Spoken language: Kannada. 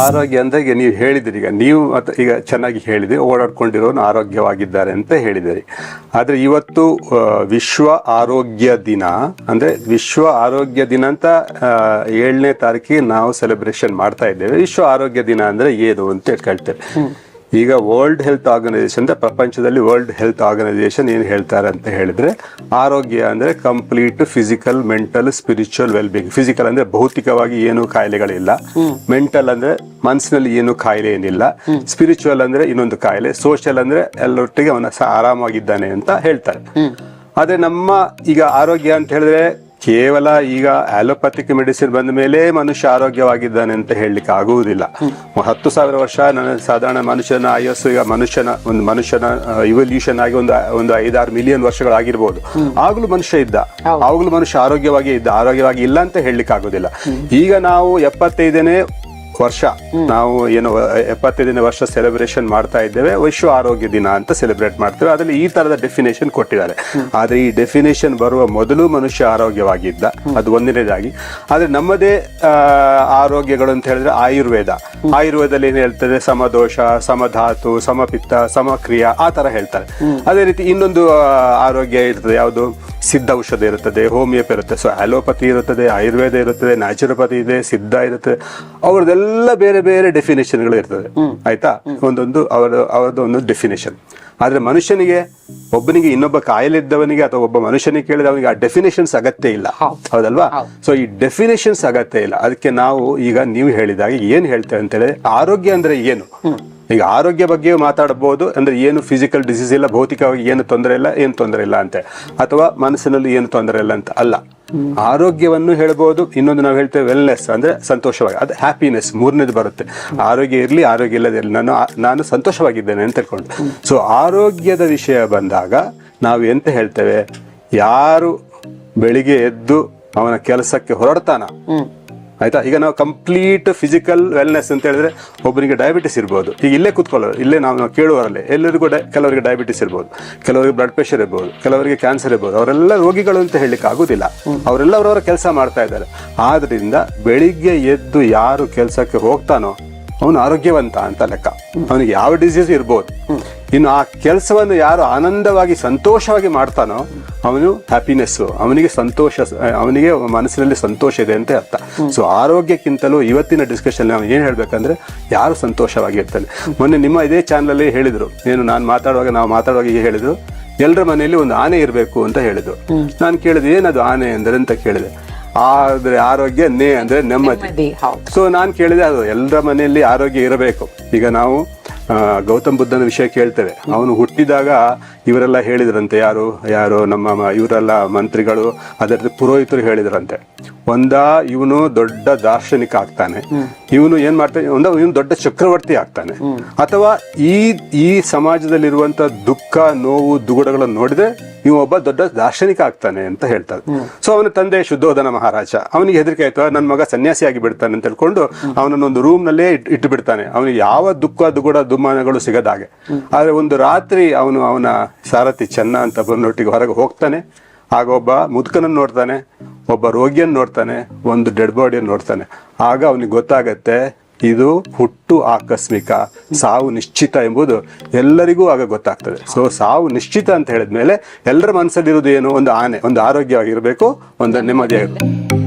ಆರೋಗ್ಯ ಅಂದ್ರೆ ನೀವು ಹೇಳಿದಿರಿ. ಈಗ ನೀವು ಈಗ ಚೆನ್ನಾಗಿ ಹೇಳಿದ್ರಿ ಓಡಾಡ್ಕೊಂಡಿರೋನು ಆರೋಗ್ಯವಾಗಿದ್ದಾರೆ ಅಂತ ಹೇಳಿದಿರಿ. ಆದ್ರೆ ಇವತ್ತು ವಿಶ್ವ ಆರೋಗ್ಯ ದಿನ, ಅಂದ್ರೆ ವಿಶ್ವ ಆರೋಗ್ಯ ದಿನ ಅಂತ ಏಳನೇ ತಾರೀಕಿಗೆ ನಾವು ಸೆಲೆಬ್ರೇಷನ್ ಮಾಡ್ತಾ ಇದ್ದೇವೆ. ವಿಶ್ವ ಆರೋಗ್ಯ ದಿನ ಅಂದ್ರೆ ಏನು ಅಂತ ಕೇಳ್ತೇವೆ ಈಗ ವರ್ಲ್ಡ್ ಹೆಲ್ತ್ ಆರ್ಗನೈಸೇಷನ್ ಅಂತ ಪ್ರಪಂಚದಲ್ಲಿ ವರ್ಲ್ಡ್ ಹೆಲ್ತ್ ಆರ್ಗನೈಸೇಷನ್ ಏನು ಹೇಳ್ತಾರೆ ಅಂತ ಹೇಳಿದ್ರೆ ಆರೋಗ್ಯ ಅಂದ್ರೆ complete physical mental spiritual wellbeing physical ಅಂದ್ರೆ ಭೌತಿಕವಾಗಿ ಏನು ಕಾಯಿಲೆಗಳಿಲ್ಲ. ಮೆಂಟಲ್ ಅಂದ್ರೆ ಮನಸ್ಸಿನಲ್ಲಿ ಏನು ಕಾಯಿಲೆ ಏನಿಲ್ಲ. ಸ್ಪಿರಿಚುವಲ್ ಅಂದ್ರೆ ಇನ್ನೊಂದು ಕಾಯಿಲೆ. ಸೋಷಿಯಲ್ ಅಂದ್ರೆ ಎಲ್ಲರೊಟ್ಟಿಗೆ ಅವನ ಸಹ ಆರಾಮಾಗಿದ್ದಾನೆ ಅಂತ ಹೇಳ್ತಾರೆ. ಆದ್ರೆ ನಮ್ಮ ಈಗ ಆರೋಗ್ಯ ಅಂತ ಹೇಳಿದ್ರೆ ಕೇವಲ ಈಗ ಆಲೋಪತಿಕ್ ಮೆಡಿಸಿನ್ ಬಂದ ಮೇಲೆ ಮನುಷ್ಯ ಆರೋಗ್ಯವಾಗಿದ್ದಾನೆ ಅಂತ ಹೇಳಲಿಕ್ಕೆ ಆಗುವುದಿಲ್ಲ. ಹತ್ತು ಸಾವಿರ ವರ್ಷ ನನ್ನ ಸಾಧಾರಣ ಮನುಷ್ಯನ ಆಯಸ್ಸು ಈಗ ಮನುಷ್ಯನ ಒಂದು ಮನುಷ್ಯನ ಇವಲ್ಯೂಷನ್ ಆಗಿ ಒಂದು ಒಂದು ಐದಾರು ಮಿಲಿಯನ್ ವರ್ಷಗಳಾಗಿರ್ಬೋದು. ಆಗಲೂ ಮನುಷ್ಯ ಇದ್ದ. ಆಗಲೂ ಮನುಷ್ಯ ಆರೋಗ್ಯವಾಗಿ ಇದ್ದ. ಆರೋಗ್ಯವಾಗಿ ಇಲ್ಲ ಅಂತ ಹೇಳಲಿಕ್ಕೆ ಆಗುದಿಲ್ಲ ಈಗ ನಾವು ಎಪ್ಪತ್ತೈದನೇ ವರ್ಷ. ನಾವು ಏನು ಎಪ್ಪತ್ತೈದನೇ ವರ್ಷ ಸೆಲೆಬ್ರೇಷನ್ ಮಾಡ್ತಾ ಇದ್ದೇವೆ. ವಿಶ್ವ ಆರೋಗ್ಯ ದಿನ ಅಂತ ಸೆಲೆಬ್ರೇಟ್ ಮಾಡ್ತೇವೆ. ಅದರಲ್ಲಿ ಈ ತರದ ಡೆಫಿನೇಷನ್ ಕೊಟ್ಟಿದ್ದಾರೆ. ಆದ್ರೆ ಈ ಡೆಫಿನೇಷನ್ ಬರುವ ಮೊದಲು ಮನುಷ್ಯ ಆರೋಗ್ಯವಾಗಿದ್ದ. ಅದು ಒಂದನೇದಾಗಿ. ಆದ್ರೆ ನಮ್ಮದೇ ಆರೋಗ್ಯಗಳು ಅಂತ ಹೇಳಿದ್ರೆ ಆಯುರ್ವೇದ. ಆಯುರ್ವೇದದಲ್ಲಿ ಏನ್ ಹೇಳ್ತದೆ ಸಮದೋಷ ಸಮಧಾತು ಸಮಪಿತ್ತ ಸಮಕ್ರಿಯ ಆ ತರ ಹೇಳ್ತಾರೆ. ಅದೇ ರೀತಿ ಇನ್ನೊಂದು ಆರೋಗ್ಯ ಇರ್ತದೆ. ಯಾವುದು? ಸಿದ್ಧ ಔಷಧ ಇರುತ್ತದೆ ಹೋಮಿಯೋಪತಿ ಇರುತ್ತೆ ಸೊ ಅಲೋಪತಿ ಇರುತ್ತದೆ ಆಯುರ್ವೇದ ಇರುತ್ತದೆ ನ್ಯಾಚುರೋಪತಿ ಇದೆ ಸಿದ್ಧ ಇರುತ್ತದೆ. ಅವ್ರದ್ದೆಲ್ಲ ಬೇರೆ ಬೇರೆ ಡೆಫಿನೇಷನ್ಗಳು ಇರ್ತದೆ. ಆಯ್ತಾ? ಒಂದೊಂದು ಅವರ ಅವರದ್ದು ಒಂದು ಡೆಫಿನೇಷನ್ ಆದ್ರೆ ಮನುಷ್ಯನಿಗೆ ಒಬ್ಬನಿಗೆ ಇನ್ನೊಬ್ಬ ಕಾಯಿಲೆ ಇದ್ದವನಿಗೆ ಅಥವಾ ಒಬ್ಬ ಮನುಷ್ಯನಿಗೆ ಕೇಳಿದ ಅವನಿಗೆ ಆ ಡೆಫಿನೇಷನ್ಸ್ ಅಗತ್ಯ ಇಲ್ಲ. ಹೌದಲ್ವಾ? ಸೊ ಈ ಡೆಫಿನೇಷನ್ಸ್ ಅಗತ್ಯ ಇಲ್ಲ. ಅದಕ್ಕೆ ನಾವು ಈಗ ನೀವು ಹೇಳಿದಾಗ ಏನ್ ಹೇಳ್ತೇವೆ ಅಂತ ಹೇಳಿದ್ರೆ ಆರೋಗ್ಯ ಅಂದ್ರೆ ಏನು? ಈಗ ಆರೋಗ್ಯ ಬಗ್ಗೆ ಮಾತಾಡಬಹುದು. ಅಂದ್ರೆ ಏನು ಫಿಸಿಕಲ್ ಡಿಸೀಸ್ ಇಲ್ಲ, ಭೌತಿಕವಾಗಿ ಏನು ತೊಂದರೆ ಇಲ್ಲ, ಏನು ತೊಂದರೆ ಇಲ್ಲ ಅಂತ. ಅಥವಾ ಮನಸ್ಸಿನಲ್ಲಿ ಏನು ತೊಂದರೆ ಇಲ್ಲ ಅಂತ ಅಲ್ಲ. ಆರೋಗ್ಯವನ್ನು ಹೇಳ್ಬೋದು, ಇನ್ನೊಂದು ನಾವು ಹೇಳ್ತೇವೆ ವೆಲ್ನೆಸ್ ಅಂದ್ರೆ ಸಂತೋಷವಾಗಿ, ಅದು ಹ್ಯಾಪಿನೆಸ್ ಮೂರನೇದು ಬರುತ್ತೆ. ಆರೋಗ್ಯ ಇರಲಿ, ಆರೋಗ್ಯ ಇಲ್ಲದೆ ಇರಲಿ. ನಾನು ನಾನು ಸಂತೋಷವಾಗಿದ್ದೇನೆ ಅಂತ ತಿಳ್ಕೊಂಡು. ಸೊ ಆರೋಗ್ಯದ ವಿಷಯ ಬಂದಾಗ ನಾವು ಎಂತ ಹೇಳ್ತೇವೆ? ಯಾರು ಬೆಳಿಗ್ಗೆ ಎದ್ದು ಅವನ ಕೆಲಸಕ್ಕೆ ಹೊರಡ್ತಾನ ಆಯ್ತಾ? ಈಗ ನಾವು ಕಂಪ್ಲೀಟ್ ಫಿಸಿಕಲ್ ವೆಲ್ನೆಸ್ ಅಂತ ಹೇಳಿದ್ರೆ ಒಬ್ಬರಿಗೆ ಡಯಾಬಿಟಿಸ್ ಇರ್ಬೋದು. ಈಗ ಇಲ್ಲೇ ಕೂತ್ಕೊಳ್ಳೋರು, ಇಲ್ಲೇ ನಾವು ನಾವು ಕೇಳುವರಲ್ಲಿ ಎಲ್ಲರಿಗೂ ಡೈ- ಕೆಲವರಿಗೆ ಡಯಾಬಿಟಿಸ್ ಇರ್ಬೋದು, ಕೆಲವರಿಗೆ ಬ್ಲಡ್ ಪ್ರೆಷರ್ ಇರ್ಬೋದು, ಕೆಲವರಿಗೆ ಕ್ಯಾನ್ಸರ್ ಇರ್ಬೋದು, ಅವರೆಲ್ಲ ರೋಗಿಗಳು ಅಂತ ಹೇಳಲಿಕ್ಕೆ ಆಗೋದಿಲ್ಲ. ಅವರೆಲ್ಲ ಅವರವರ ಕೆಲಸ ಮಾಡ್ತಾ ಇದ್ದಾರೆ. ಆದ್ರಿಂದ ಬೆಳಿಗ್ಗೆ ಎದ್ದು ಯಾರು ಕೆಲಸಕ್ಕೆ ಹೋಗ್ತಾನೋ, ಅವನು ಆರೋಗ್ಯವಂತ ಅಂತ ಲೆಕ್ಕ. ಅವನಿಗೆ ಯಾವ ಡಿಸೀಸ್ ಇರ್ಬೋದು. ಇನ್ನು ಆ ಕೆಲಸವನ್ನು ಯಾರು ಆನಂದವಾಗಿ ಸಂತೋಷವಾಗಿ ಮಾಡ್ತಾನೋ ಅವನು ಹ್ಯಾಪಿನೆಸ್ಸು ಅವನಿಗೆ ಸಂತೋಷ ಅವನಿಗೆ ಮನಸ್ಸಿನಲ್ಲಿ ಸಂತೋಷ ಇದೆ ಅಂತ ಅರ್ಥ. ಸೊ ಆರೋಗ್ಯಕ್ಕಿಂತಲೂ ಇವತ್ತಿನ ಡಿಸ್ಕಷನ್ ನಾವು ಏನು ಹೇಳಬೇಕಂದ್ರೆ ಯಾರು ಸಂತೋಷವಾಗಿರ್ತಾನೆ ಮೊನ್ನೆ ನಿಮ್ಮ ಇದೇ ಚಾನಲಲ್ಲಿ ಹೇಳಿದ್ರು. ಏನು ನಾನು ಮಾತಾಡುವಾಗ ನಾವು ಮಾತಾಡುವಾಗ ಈಗ ಹೇಳಿದ್ರು. ಎಲ್ಲರ ಮನೆಯಲ್ಲಿ ಒಂದು ಆನೆ ಇರಬೇಕು ಅಂತ ಹೇಳಿದ್ರು. ನಾನು ಕೇಳಿದೆ ಏನದು ಆನೆ ಅಂದ್ರೆ ಅಂತ ಕೇಳಿದೆ. ಆದ್ರೆ ಆರೋಗ್ಯ ನೇ ಅಂದ್ರೆ ನೆಮ್ಮದಿ. ಸೊ ನಾನು ಕೇಳಿದೆ ಅದು ಎಲ್ಲರ ಮನೆಯಲ್ಲಿ ಆರೋಗ್ಯ ಇರಬೇಕು. ಈಗ ನಾವು ಗೌತಮ್ ಬುದ್ಧನ ವಿಷಯ ಕೇಳ್ತೇವೆ. ಅವನು ಹುಟ್ಟಿದಾಗ ಇವರೆಲ್ಲ ಹೇಳಿದ್ರಂತೆ ಯಾರು ಯಾರು ನಮ್ಮ ಇವರೆಲ್ಲ ಮಂತ್ರಿಗಳು ಅದರ ಪುರೋಹಿತರು ಹೇಳಿದ್ರಂತೆ. ಒಂದ ಇವನು ದೊಡ್ಡ ದಾರ್ಶನಿಕ ಆಗ್ತಾನೆ. ಇವನು ಏನ್ ಮಾಡ್ತಾನೆ ಒಂದ ಇವನು ದೊಡ್ಡ ಚಕ್ರವರ್ತಿ ಆಗ್ತಾನೆ. ಅಥವಾ ಈ ಈ ಸಮಾಜದಲ್ಲಿರುವಂತ ದುಃಖ ನೋವು ದುಗುಡಗಳನ್ನು ನೋಡಿದ್ರೆ ಇವ ಒಬ್ಬ ದೊಡ್ಡ ದಾರ್ಶನಿಕ ಆಗ್ತಾನೆ ಅಂತ ಹೇಳ್ತಾರೆ. ಸೊ ಅವನ ತಂದೆ ಶುದ್ಧೋಧನ ಮಹಾರಾಜ ಅವನಿಗೆ ಹೆದರಿಕೆ ಆಯ್ತು ನನ್ನ ಮಗ ಸನ್ಯಾಸಿಯಾಗಿ ಬಿಡ್ತಾನೆ ಅಂತ ಹೇಳ್ಕೊಂಡು ಅವನನ್ನ ಒಂದು ರೂಮ್ ನಲ್ಲೇ ಇಟ್- ಇಟ್ಟು ಬಿಡ್ತಾನೆ ಅವನಿಗೆ ಯಾವ ದುಃಖ ದುಗುಡ ದುಮ್ಮಾನಗಳು ಸಿಗದಾಗೆ. ಆದ್ರೆ ಒಂದು ರಾತ್ರಿ ಅವನು ಅವನ ಸಾರಥಿ ಚೆನ್ನ ಅಂತ ಬಂದೊಟ್ಟಿಗೆ ಹೊರಗೆ ಹೋಗ್ತಾನೆ. ಆಗ ಒಬ್ಬ ಮುದುಕನನ್ನು ನೋಡ್ತಾನೆ ಒಬ್ಬ ರೋಗಿಯನ್ನು ನೋಡ್ತಾನೆ ಒಂದು ಡೆಡ್ ಬಾಡಿಯನ್ನು ನೋಡ್ತಾನೆ. ಆಗ ಅವನಿಗೆ ಗೊತ್ತಾಗತ್ತೆ ಇದು ಹುಟ್ಟು ಆಕಸ್ಮಿಕ, ಸಾವು ನಿಶ್ಚಿತ ಎಂಬುದು ಎಲ್ಲರಿಗೂ ಆಗ ಗೊತ್ತಾಗ್ತದೆ. ಸೊ ಸಾವು ನಿಶ್ಚಿತ ಅಂತ ಹೇಳಿದ್ಮೇಲೆ ಎಲ್ಲರ ಮನಸ್ಸಲ್ಲಿರೋದು ಏನು? ಒಂದು ಆನೆ, ಒಂದು ಆರೋಗ್ಯವಾಗಿರಬೇಕು, ಒಂದು ನೆಮ್ಮದಿಯಾಗಿರ್ಬೇಕು.